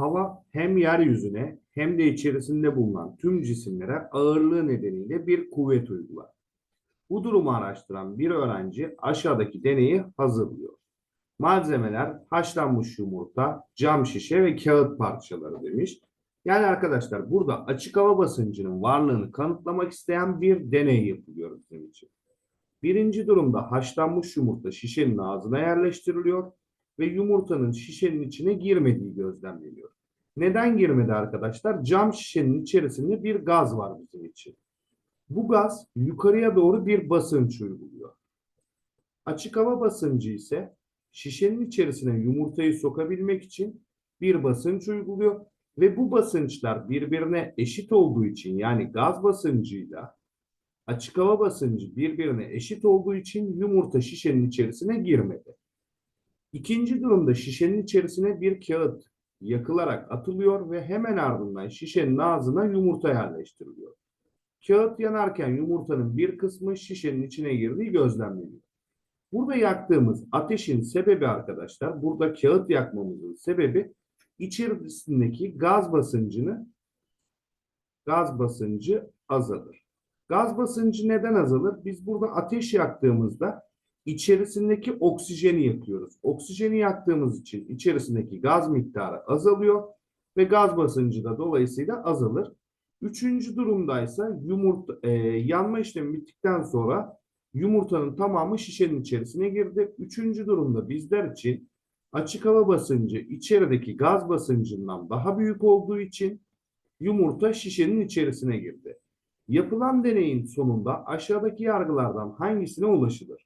Hava hem yeryüzüne hem de içerisinde bulunan tüm cisimlere ağırlığı nedeniyle bir kuvvet uygular. Bu durumu araştıran bir öğrenci aşağıdaki deneyi hazırlıyor. Malzemeler haşlanmış yumurta, cam şişe ve kağıt parçaları demiş. Yani arkadaşlar burada açık hava basıncının varlığını kanıtlamak isteyen bir deney yapılıyor bizim için. Birinci durumda haşlanmış yumurta şişenin ağzına yerleştiriliyor ve yumurtanın şişenin içine girmediği gözlemleniyor. Neden girmedi arkadaşlar? Cam şişenin içerisinde bir gaz var bizim için. Bu gaz yukarıya doğru bir basınç uyguluyor. Açık hava basıncı ise şişenin içerisine yumurtayı sokabilmek için bir basınç uyguluyor ve bu basınçlar birbirine eşit olduğu için yani gaz basıncıyla açık hava basıncı birbirine eşit olduğu için yumurta şişenin içerisine girmedi. İkinci durumda şişenin içerisine bir kağıt yakılarak atılıyor ve hemen ardından şişenin ağzına yumurta yerleştiriliyor. Kağıt yanarken yumurtanın bir kısmı şişenin içine girdiği gözlemleniyor. Burada yaktığımız ateşin sebebi arkadaşlar, burada kağıt yakmamızın sebebi içerisindeki gaz basıncını gaz basıncı azalır. Gaz basıncı neden azalır? Biz burada ateş yaktığımızda içerisindeki oksijeni yakıyoruz. Oksijeni yaktığımız için içerisindeki gaz miktarı azalıyor ve gaz basıncı da dolayısıyla azalır. Üçüncü durumdaysa yumurta e, yanma işlemi bittikten sonra yumurtanın tamamı şişenin içerisine girdi. Üçüncü durumda bizler için açık hava basıncı içerideki gaz basıncından daha büyük olduğu için yumurta şişenin içerisine girdi. Yapılan deneyin sonunda aşağıdaki yargılardan hangisine ulaşılır?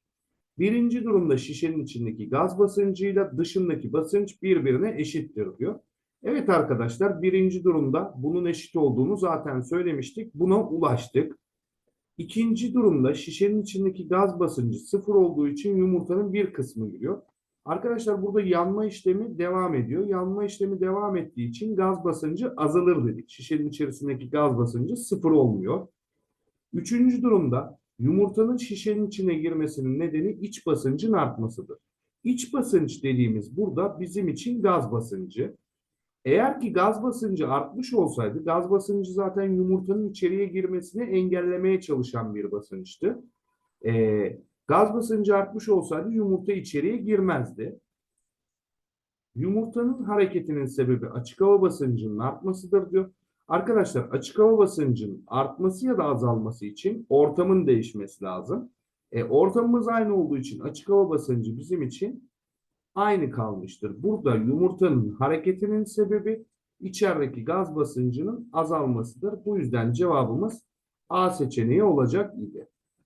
Birinci durumda şişenin içindeki gaz basıncıyla dışındaki basınç birbirine eşittir diyor. Evet arkadaşlar birinci durumda bunun eşit olduğunu zaten söylemiştik. Buna ulaştık. İkinci durumda şişenin içindeki gaz basıncı sıfır olduğu için yumurtanın bir kısmı giriyor. Arkadaşlar burada yanma işlemi devam ediyor. Yanma işlemi devam ettiği için gaz basıncı azalır dedik. Şişenin içerisindeki gaz basıncı sıfır olmuyor. Üçüncü durumda yumurtanın şişenin içine girmesinin nedeni iç basıncın artmasıdır. İç basınç dediğimiz burada bizim için gaz basıncı. Eğer ki gaz basıncı artmış olsaydı, gaz basıncı zaten yumurtanın içeriye girmesini engellemeye çalışan bir basınçtı. Ee, gaz basıncı artmış olsaydı yumurta içeriye girmezdi. Yumurtanın hareketinin sebebi açık hava basıncının artmasıdır diyor. Arkadaşlar açık hava basıncının artması ya da azalması için ortamın değişmesi lazım. E, ortamımız aynı olduğu için açık hava basıncı bizim için aynı kalmıştır. Burada yumurtanın hareketinin sebebi içerideki gaz basıncının azalmasıdır. Bu yüzden cevabımız A seçeneği olacak idi.